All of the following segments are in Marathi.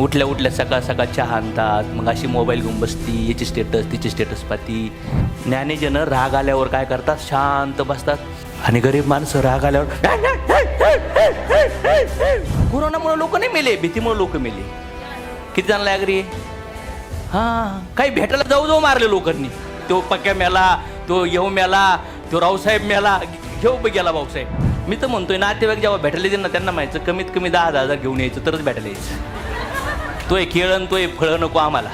उठल्या उठल्या सकाळ सकाळ चहा आणतात मग अशी मोबाईल घेऊन बसती याची स्टेटस तिची स्टेटस पाहती. ज्ञानीजनं राग आल्यावर काय करतात? शांत बसतात. आणि गरीब माणसं राग आल्यावर कोरोनामुळे लोक नाही मेले भीतीमुळे लोक मेले. किती जणांना ॲग्री हां काही भेटायला जाऊ जाऊ मारले लोकांनी. तो पक्या मेला तो येऊ मेला तो रावसाहेब मेला. घेऊ गेला भाऊसाहेब. मी तर म्हणतोय नातेवाईक जेव्हा भेटायला ना त्यांना माहिती कमीत कमी दहा दहा हजार घेऊन यायचं तरच भेटायला यायचं. तोय केळण तोय फळं नको आम्हाला.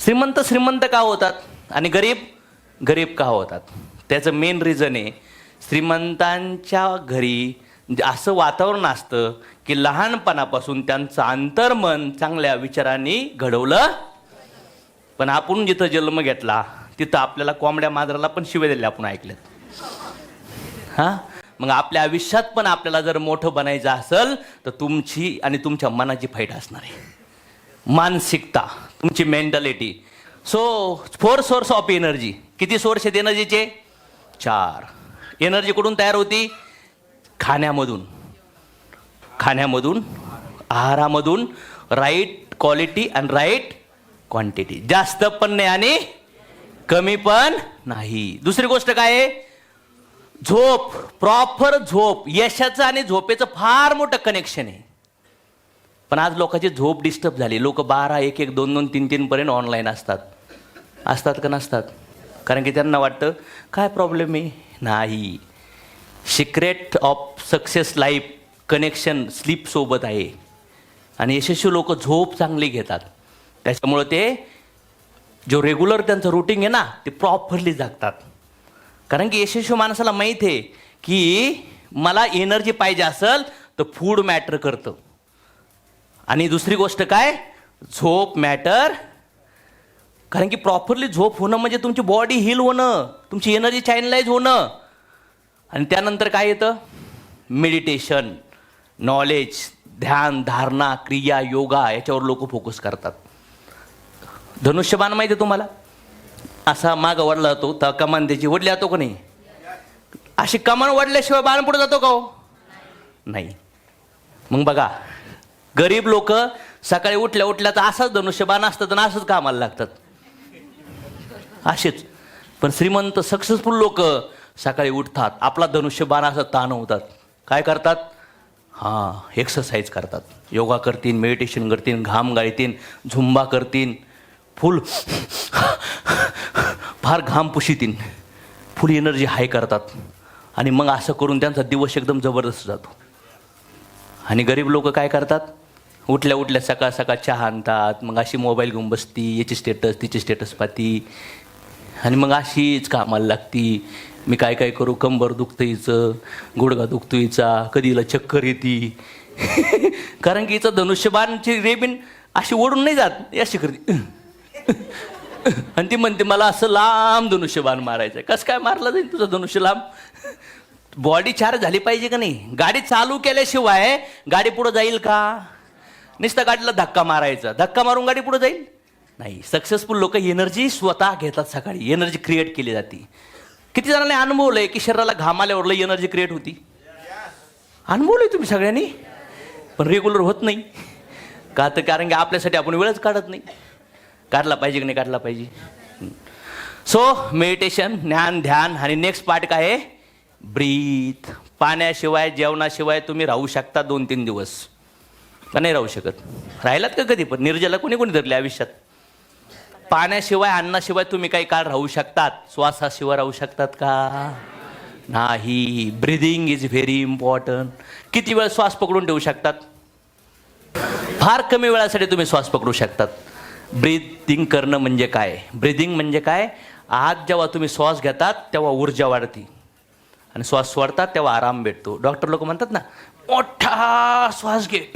श्रीमंत श्रीमंत का होतात आणि गरीब गरीब का होतात? त्याचं मेन रिझन आहे श्रीमंतांच्या घरी असं वातावरण असतं की लहानपणापासून त्यांचं अंतर्मन चांगल्या विचारांनी घडवलं. पण आपण जिथं जन्म घेतला तिथं आपल्याला कोंबड्या मांजराला पण शिवे दिले आपण ऐकल्यात. हां? मग आपल्या आयुष्यात पण आपल्याला जर मोठं बनायचं असेल तर तुमची आणि तुमच्या मनाची फाईट असणार आहे. मानसिकता तुमची mentality. So four source of energy किती सोर्स आहेत एनर्जीचे चार. एनर्जी कुठून तयार होती? खाण्यामधून. खाण्यामधून आहारामधून right quality and right quantity जास्त पण नाही आणि कमी पण नाही. दुसरी गोष्ट काय आहे? झोप प्रॉपर झोप यशाचं आणि झोपेचं फार मोठं कनेक्शन आहे. पण आज लोकांची झोप डिस्टर्ब झाली. लोक बारा एक एक दोन दोन तीन तीन पर्यंत ऑनलाईन असतात. असतात का नसतात? कारण की त्यांना वाटतं काय प्रॉब्लेम आहे? नाही. Secret of success life connection स्लीपसोबत आहे. आणि यशस्वी लोक झोप चांगली घेतात. त्याच्यामुळं ते जो रेग्युलर त्यांचं रुटीन आहे ना ते प्रॉपरली जागतात. कारण की यशस्वी माणसाला माहीत आहे की मला एनर्जी पाहिजे असेल तर फूड मॅटर करतं. आणि दुसरी गोष्ट काय? झोप मॅटर कारण की प्रॉपरली झोप होणं म्हणजे तुमची बॉडी हिल होणं तुमची एनर्जी चॅनलाइज होणं. आणि त्यानंतर काय येतं? मेडिटेशन नॉलेज ध्यान धारणा क्रिया योगा याच्यावर लोक फोकस करतात. धनुष्यबाण माहिती आहे तुम्हाला? असा माग वाढला जातो तर कमान त्याची वडली जातो का नाही? अशी कमान वाढल्याशिवाय बाण पुढे जातो का हो? नाही. मग बघा गरीब लोक सकाळी उठल्या उठल्या तर असाच धनुष्यबाण असतात आणि असंच कामाला लागतात. असेच. पण श्रीमंत सक्सेसफुल लोक सकाळी उठतात आपला धनुष्यबाण असं ताण होतात काय करतात? हां एक्सरसाइज करतात. योगा करतील मेडिटेशन करतील घाम गाळतील झुंबा करतील फुल फार घाम पुशीतीन. फुल एनर्जी हाय करतात. आणि मग असं करून त्यांचा दिवस एकदम जबरदस्त जातो. आणि गरीब लोक काय करतात? उठल्या उठल्या सकाळ सकाळ चहा आणतात मग अशी मोबाईल घेऊन बसती याची स्टेटस तिची स्टेटस पाहती. आणि मग अशीच कामाला लागती. मी काय काय करू? कंबर दुखतं हिचं गुडघा दुखतो हिचा कधी हिला चक्कर येते. कारण की हिचं धनुष्यबाणची रेबीन अशी ओढून नाही जात अशी करते. आणि ती म्हणते मला असं लांब धनुष्यबाण मारायचं आहे कसं काय मारलं जाईल तुझं धनुष्य लांब? बॉडी चार्ज झाली पाहिजे का नाही? गाडी चालू केल्याशिवाय गाडी पुढं जाईल का? नुसतं गाडीला धक्का मारायचा. धक्का मारून गाडी पुढे जाईल? नाही. सक्सेसफुल लोक एनर्जी स्वतः घेतात सकाळी. एनर्जी क्रिएट केली जाते. किती जणांनी अनुभवलंय की शरीराला घाम आल्यावर एनर्जी क्रिएट होती? अनुभवलंय तुम्ही सगळ्यांनी? पण रेग्युलर होत नाही. का तर कारण की आपल्यासाठी आपण वेळच काढत नाही. काढला पाहिजे की नाही काढला पाहिजे? सो मेडिटेशन ज्ञान ध्यान आणि नेक्स्ट पार्ट काय आहे? ब्रीथ पाण्याशिवाय जेवणाशिवाय तुम्ही राहू शकता दोन तीन दिवस. का नाही राहू शकत? राहिलात का कधी पण? निर्जला कोणी कोणी धरले आयुष्यात? पाण्याशिवाय अन्नाशिवाय तुम्ही काही काळ राहू शकतात. श्वासाशिवाय राहू शकतात का? नाही. ब्रिदिंग इज व्हेरी इम्पॉर्टंट किती वेळ श्वास पकडून ठेवू शकतात? फार कमी वेळासाठी तुम्ही श्वास पकडू शकतात. ब्रीदिंग करणं म्हणजे काय? ब्रिदिंग म्हणजे काय? आत जेव्हा तुम्ही श्वास घेतात तेव्हा ऊर्जा वाढते. आणि श्वास सोडतात तेव्हा आराम भेटतो. डॉक्टर लोक म्हणतात ना मोठा श्वास घे.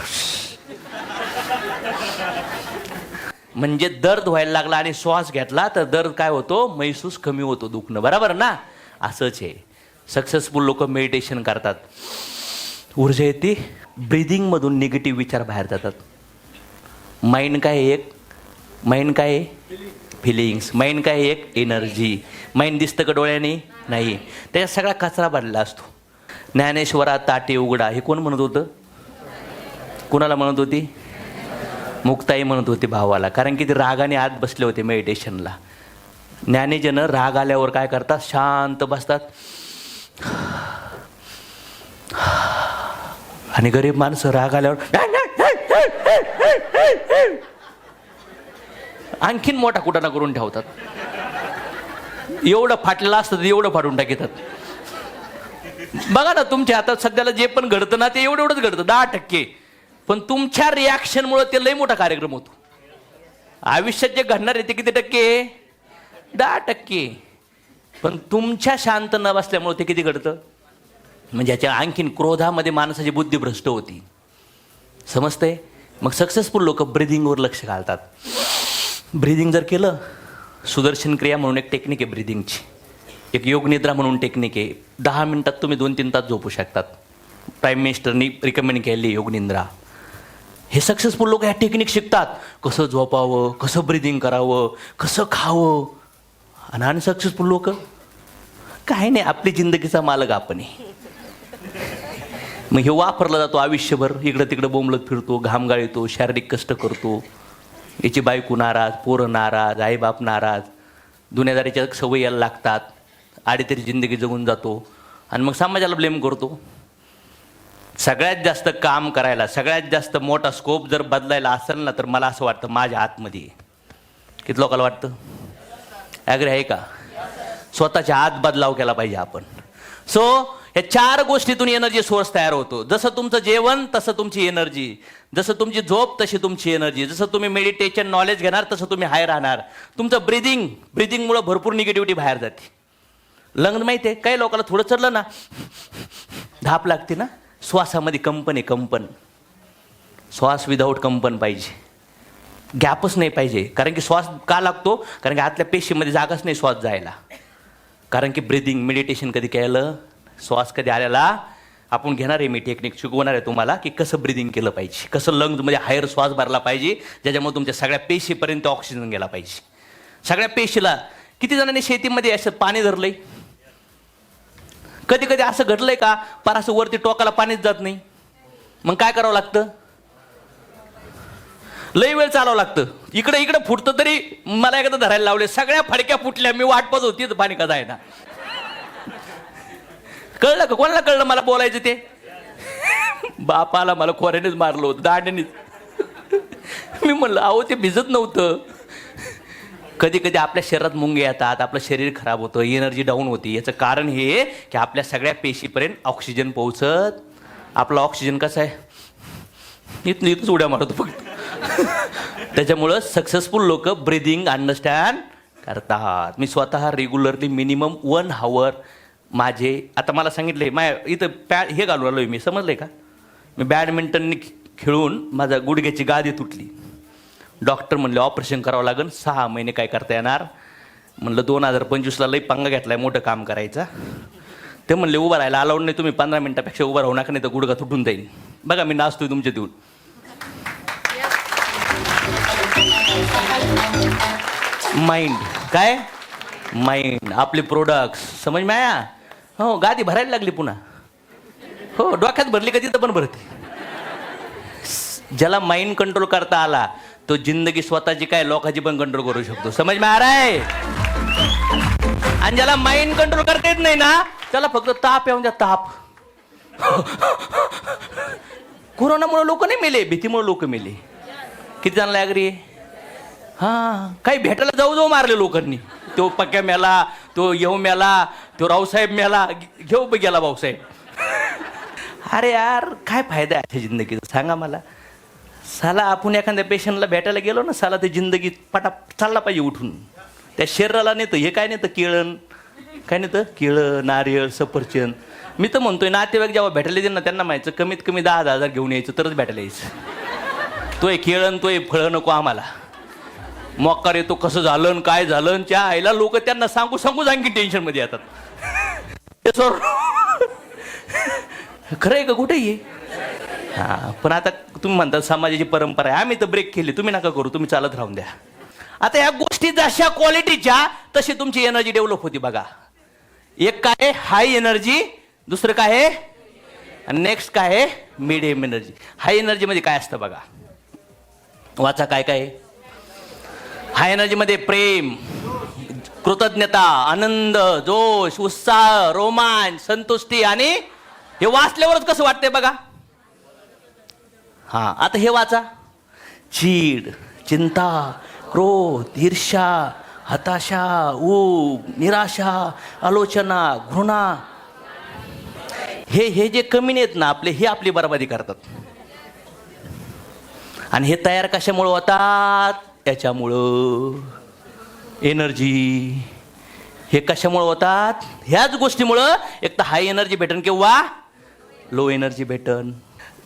म्हणजे दर्द व्हायला लागला आणि श्वास घेतला तर दर्द काय होतो? महसूस कमी होतो दुखणं. बरोबर ना? असंच आहे. सक्सेसफुल लोक मेडिटेशन करतात. ऊर्जा येते. ब्रिदिंगमधून निगेटिव्ह विचार बाहेर जातात. माइंड काय एक? माइंड काय? आहे फिलिंग्स माइंड काय? आहे एक एनर्जी माइंड दिसतं का डोळ्याने? नाही. त्याच्यात सगळा कचरा भरलेला असतो. ज्ञानेश्वरा ताटे उघडा. हे कोण म्हणत होतं? कुणाला म्हणत होती? मुक्ताई म्हणत होती भावाला. कारण की ते रागाने आत बसले होते मेडिटेशनला ज्ञानीजन राग आल्यावर काय करतात? शांत बसतात. आणि गरीब माणसं राग आल्यावर आणखीन मोठा कुटाणा करून ठेवतात. एवढं फाटलेलं असतं तर एवढं फाडून टाकतात. बघा ना तुमच्या हातात सध्याला जे पण घडतं ना ते एवढं एवढंच घडतं दहा टक्के. पण तुमच्या रिॲक्शनमुळे ते लय मोठा कार्यक्रम होतो. आयुष्यात जे घडणार आहे ते किती टक्के? दहा टक्के. पण तुमच्या शांत न बसल्यामुळे ते किती घडतं? म्हणजे याच्या आणखीन क्रोधामध्ये माणसाची बुद्धी भ्रष्ट होती. समजतंय? मग सक्सेसफुल लोक ब्रिदिंगवर लक्ष घालतात. ब्रिदिंग जर केलं सुदर्शन क्रिया म्हणून एक टेक्निक आहे ब्रिदिंगची एक योग निद्रा म्हणून टेक्निक आहे. दहा मिनटात तुम्ही दोन तीन तास झोपू शकतात. प्राईम मिनिस्टरनी रिकमेंड केली योग निद्रा. हे सक्सेसफुल लोक ह्या टेक्निक शिकतात. कसं झोपावं कसं ब्रिदिंग करावं कसं खावं. आणि अनसक्सेसफुल लोक? काही नाही आपली जिंदगीचा मालक आपण आहे. मग हे वापरला जातो आयुष्यभर. इकडं तिकडं बोंबलत फिरतो घाम गाळीतो शारीरिक कष्ट करतो. याची बायको नाराज पोरं नाराज आईबाप नाराज. दुनियादारीच्या सवयी यायला लागतात. आडीतरी जिंदगी जगून जातो. आणि मग समाजाला ब्लेम करतो. सगळ्यात जास्त काम करायला सगळ्यात जास्त मोठा स्कोप जर बदलायला असेल ना तर मला असं वाटतं माझ्या आतमध्ये. किती लोकांना वाटतं? ॲग्रे आहे का? स्वतःच्या आत बदलाव केला पाहिजे आपण. सो या चार गोष्टीतून एनर्जी सोर्स तयार होतो. जसं तुमचं जेवण तसं तुमची एनर्जी जसं तुमची झोप तशी तुमची एनर्जी जसं तुम्ही मेडिटेशन नॉलेज घेणार तसं तुम्ही हाय राहणार. तुमचं ब्रिदिंग ब्रिदिंगमुळं भरपूर निगेटिव्हिटी बाहेर जाते. लग्न माहिती आहे? काही लोकांना थोडं चढलं ना धाप लागते ना? श्वासामध्ये कंपन आहे कंपन. श्वास विदाऊट कंपन पाहिजे. गॅपच नाही पाहिजे. कारण की श्वास का लागतो? कारण की आतल्या पेशीमध्ये जागाच नाही श्वास जायला. कारण की ब्रिदिंग मेडिटेशन कधी केलं? श्वास कधी आलेला? आपण घेणार आहे मी टेक्निक शिकवणार आहे तुम्हाला की कसं ब्रिदिंग केलं पाहिजे कसं लंग्समध्ये हायर श्वास भरला पाहिजे ज्याच्यामुळे तुमच्या सगळ्या पेशीपर्यंत ऑक्सिजन गेला पाहिजे. सगळ्या पेशीला किती जणांनी शेतीमध्ये असं पाणी धरलंय? कधी कधी असं घडलंय का? पर असं वरती टोकाला पाणीच जात नाही. मग काय करावं लागतं? लई वेळ चालावं लागतं. इकडे इकडे फुटतं तरी मला एकदा धरायला लावले. सगळ्या फडक्या फुटल्या. मी वाट पाहत होती पाणी कदा आहे ना कळलं का? कोणाला कळलं मला बोलायचं ते? बापाला मला खोऱ्यानेच मारलं होतं दांड्यानेच मी म्हणलं अहो ते भिजत नव्हतं. कधी कधी आपल्या शरीरात मुंगे येतात आपलं शरीर खराब होतं एनर्जी डाऊन होती. याचं कारण हे की आपल्या सगळ्या पेशीपर्यंत ऑक्सिजन पोहोचत. आपला ऑक्सिजन कसं आहे? इथून इथंच उड्या मारतो फक्त. त्याच्यामुळं सक्सेसफुल लोक ब्रिदिंग अंडरस्टँड करतात. मी स्वतः रेग्युलरली मिनिमम वन हावर माझे आता मला सांगितले माय इथं पॅ हे घालून आहे मी समजले का? मी बॅडमिंटननी खेळून माझा गुडघ्याची गादी तुटली. डॉक्टर म्हणले ऑपरेशन करावं लागेल सहा महिने काय करता येणार? म्हणलं दोन हजार पंचवीसला लई पंगा घेतलाय मोठं काम करायचा. ते म्हणले उभं राहायला अलाउड नाही तुम्ही पंधरा मिनिटापेक्षा उभं राहू नका नाही तर गुडघा तुटून जाईल बघा मी नाचतोय तुमच्या देऊन. माइंड काय? माइंड आपले प्रोडक्ट्स समज माया? हो गादी भरायला लागली पुन्हा. हो डोक्यात भरली का तिथं पण भरते. ज्याला माइंड कंट्रोल करता आला तो जिंदगी स्वतःची काय लोकांची पण कंट्रोल करू शकतो. समज महाराय आणि ज्याला माइंड कंट्रोल करता येत नाही ना त्याला फक्त ताप येऊन द्या ताप. कोरोनामुळे लोक नाही मेले भीतीमुळे लोक मेले. किती जणांना ॲग्री हा काही भेटायला जाऊ जाऊ मारले लोकांनी. तो पक्या मेला तो येऊ मेला तो रावसाहेब मेला घेऊ बघ गेला भाऊसाहेब. अरे यार काय फायदा आहे जिंदगीचा सांगा मला. साला आपण एखाद्या पेशंटला भेटायला गेलो ना साला ते जिंदगी पटा चालला पाहिजे उठून. त्या शरीराला नेतं हे काय नेतं? केळण. काय नेतं? केळं नारियळ सफरचंद. मी तर म्हणतोय नातेवाईक जेव्हा भेटायला येतील ना त्यांना माहिती कमीत कमी दहा दहा हजार घेऊन यायचं तरच भेटायला यायचं. तोय केळण तोय फळं नको आम्हाला. मोकार येतो कसं झालं काय झालं त्या आईला लोक त्यांना सांगू सांगू आणखी टेन्शनमध्ये येतात. खरं आहे का? कुठे ये हा? पण आता तुम्ही म्हणता समाजाची परंपरा आहे. आम्ही तर ब्रेक केली. तुम्ही नका करू. तुम्ही चालत राहून द्या. आता ह्या गोष्टी जशा क्वालिटीच्या तशी तुमची एनर्जी डेव्हलप होती बघा. एक काय हाय एनर्जी दुसरं काय आहे? नेक्स्ट काय आहे? मिडियम एनर्जी हाय एनर्जीमध्ये काय असतं बघा? वाचा काय काय आहे? हाय एनर्जीमध्ये प्रेम कृतज्ञता आनंद जोश उत्साह रोमांच संतुष्टी आणि हे वाचल्यावरच कसं वाटतंय बघा. हा आता हे वाचा. चीड चिंता क्रोध ईर्ष्या हताशा ऊब निराशा आलोचना घृणा. हे हे जे कमी आहेत ना आपले हे आपली बरबादी करतात. आणि हे तयार कशामुळे होतात? याच्यामुळं एनर्जी हे कशामुळं होतात? ह्याच गोष्टीमुळं एक तर हाय एनर्जी भेटन किंवा लो एनर्जी भेटन.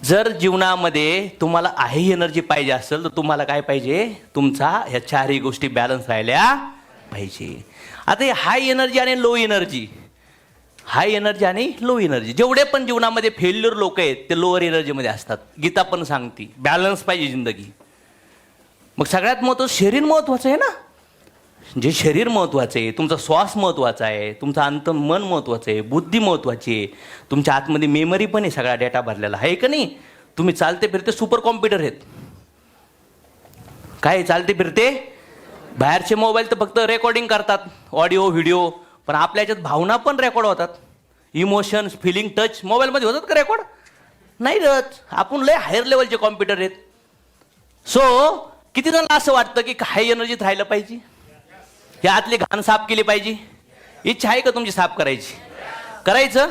जर जीवनामध्ये तुम्हाला हाय एनर्जी पाहिजे असेल तर तुम्हाला काय पाहिजे? तुमचा ह्या चारही गोष्टी बॅलन्स राहिल्या पाहिजे. आता हे हाय एनर्जी आणि लो एनर्जी हाय एनर्जी आणि लो एनर्जी जेवढे पण जीवनामध्ये फेल्युअर लोक आहेत ते लोअर एनर्जीमध्ये असतात. गीता पण सांगते बॅलन्स पाहिजे जिंदगी. मग सगळ्यात महत्त्वाचं शरीर महत्त्वाचं आहे ना? जे शरीर महत्त्वाचं आहे तुमचा श्वास महत्त्वाचा आहे तुमचं अंत मन महत्त्वाचं आहे बुद्धी महत्त्वाची आहे तुमच्या आतमध्ये मेमरी पण आहे सगळा डेटा भरलेला. आहे का नाही? तुम्ही चालते फिरते सुपर कॉम्प्युटर आहेत. काय चालते फिरते? बाहेरचे मोबाईल तर फक्त रेकॉर्डिंग करतात ऑडिओ व्हिडिओ पण आपल्या याच्यात भावना पण रेकॉर्ड होतात. इमोशन्स फिलिंग टच मोबाईलमध्ये होतात का रेकॉर्ड नाही रच आपण लय हायर लेवलचे कॉम्प्युटर आहेत. सो किती जणांना असं वाटतं की हाय एनर्जीत राहिलं पाहिजे? या आतली घाण साफ केली पाहिजे? इच्छा आहे का तुमची साफ करायची? करायचं?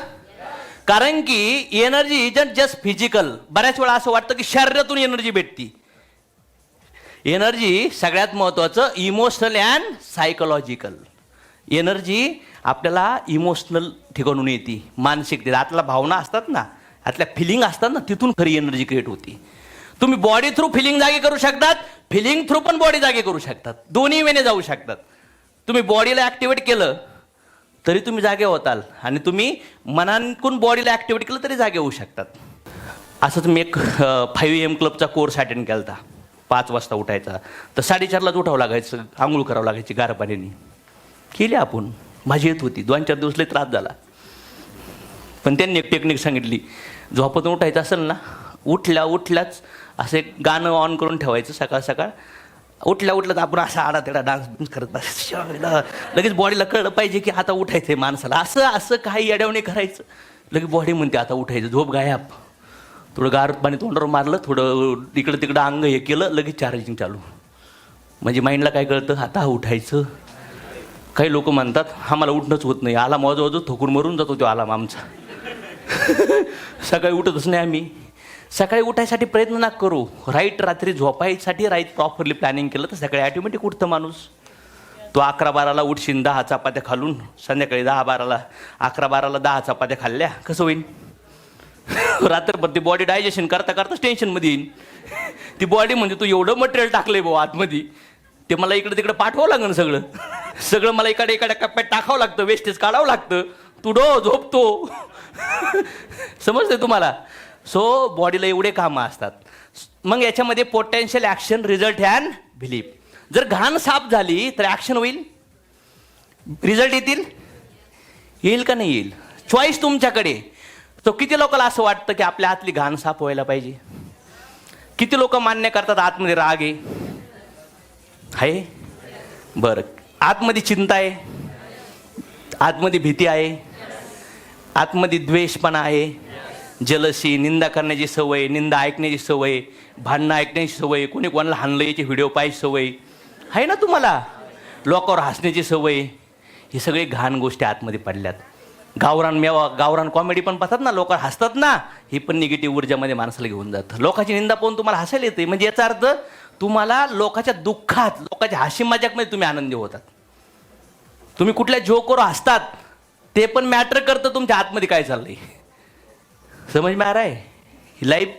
कारण की एनर्जी इज जस्ट फिजिकल बऱ्याच वेळा असं वाटतं की शरीरातून एनर्जी भेटती. एनर्जी सगळ्यात महत्त्वाचं इमोशनल अँड सायकोलॉजिकल एनर्जी आपल्याला इमोशनल ठिकाणून येते. मानसिक आतल्या भावना असतात ना आतल्या फिलिंग असतात ना तिथून खरी एनर्जी क्रिएट होती. तुम्ही बॉडी थ्रू फिलिंग जागे करू शकतात फिलिंग थ्रू पण बॉडी जागे करू शकतात. दोन्ही वेने जाऊ शकतात. तुम्ही बॉडीला ॲक्टिवेट केलं तरी तुम्ही जागे होताल. आणि तुम्ही मनांकून बॉडीला ॲक्टिवेट केलं तरी जागे होऊ शकतात. असंच मी एक फाईव्ह एम क्लबचा कोर्स अटेंड केला होता पाच वाजता उठायचा. तर साडेचारलाच उठावं लागायचं. आंघोळ करावं लागायची गार पाण्याने केली आपण. माझी येत होती. दोन चार दिवसले त्रास झाला. पण त्यांनी एक टेक्निक सांगितली. झोपातून उठायचं असेल ना उठल्या उठल्याच असं एक गाणं ऑन करून ठेवायचं सकाळ सकाळ. उठल्या उठल्याच आपण असा आडा तेडा डान्स बिन्स करत बसायचं. लगेच बॉडीला कळलं पाहिजे की आता उठायचं आहे माणसाला. असं असं काही अडवणे करायचं. लगेच बॉडी म्हणते आता उठायचं. झोप गायब. थोडं गार पाणी तोंडावर मारलं थोडं इकडं तिकडं अंग हे केलं लगेच चार्जिंग चालू. म्हणजे माइंडला काय कळतं? आता उठायचं. काही लोक म्हणतात हा मला उठणंच होत नाही. आला मोजवजो थोकून मरून जातो तो आलाम आमचा. सकाळी उठतच नाही आम्ही. सकाळी उठायसाठी प्रयत्न ना करू. राईट रात्री झोपायसाठी राईट प्रॉपरली प्लॅनिंग केलं तर सकाळी ॲटोमॅटिक उठतं माणूस. तो अकरा बाराला उठशील दहा चपात्या खालून. संध्याकाळी दहा बाराला अकरा बाराला दहा चपात्या खाल्ल्या. कसं होईन? रात्रभर ती बॉडी डायजेशन करता करताच टेन्शनमध्ये येईन. ती बॉडी म्हणजे तू एवढं मटेरियल टाकलंय भाऊ आतमध्ये. ते मला इकडे तिकडे पाठवावं लागेल सगळं. सगळं मला इकडे इकडे कप्प्यात टाकावं लागतं वेस्टेज काढावं लागतं. तू डो झोपतो. समजते तुम्हाला? सो बॉडीला एवढे कामं असतात. मग याच्यामध्ये potential action result and belief जर घाण साफ झाली तर ॲक्शन होईल? रिझल्ट येतील? येईल का नाही येईल? चॉईस तुमच्याकडे. तो किती लोकांना असं वाटतं की आपल्या हातली घाण साफ व्हायला पाहिजे? किती लोक मान्य करतात आतमध्ये राग आहे? आहे? बरं. आतमध्ये चिंता आहे? आतमध्ये भीती आहे? आतमध्ये द्वेषपणा आहे? जलसी निंदा करण्याची सवय निंदा ऐकण्याची सवय भांडणं ऐकण्याची सवय कोणी कोणाला हाणलं याची व्हिडिओ पाहायची सवय. आहे ना तुम्हाला? लोकांवर हसण्याची सवय. हे सगळे घाण गोष्टी आतमध्ये पडल्यात. गावरान मेवा गावरान कॉमेडी पण पाहतात ना लोक? हसतात ना? ही पण निगेटिव्ह ऊर्जामध्ये माणसाला घेऊन जातं. लोकांची निंदा पाहून तुम्हाला हसायला येते म्हणजे याचा अर्थ तुम्हाला लोकांच्या दुःखात लोकांच्या हाशी मजाकमध्ये तुम्ही आनंदी होतात. तुम्ही कुठल्या जोकवर हसतात ते पण मॅटर करतं तुमच्या आतमध्ये काय चाललंय. समज में आ रहा है ही लाईफ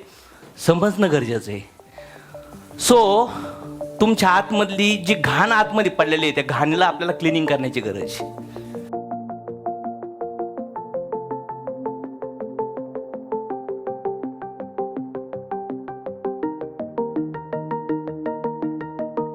समजणं गरजेचं आहे. सो तुमच्या आतमधली जी घाण आतमध्ये पडलेली आहे त्या घाणीला आपल्याला क्लिनिंग करण्याची गरज आहे.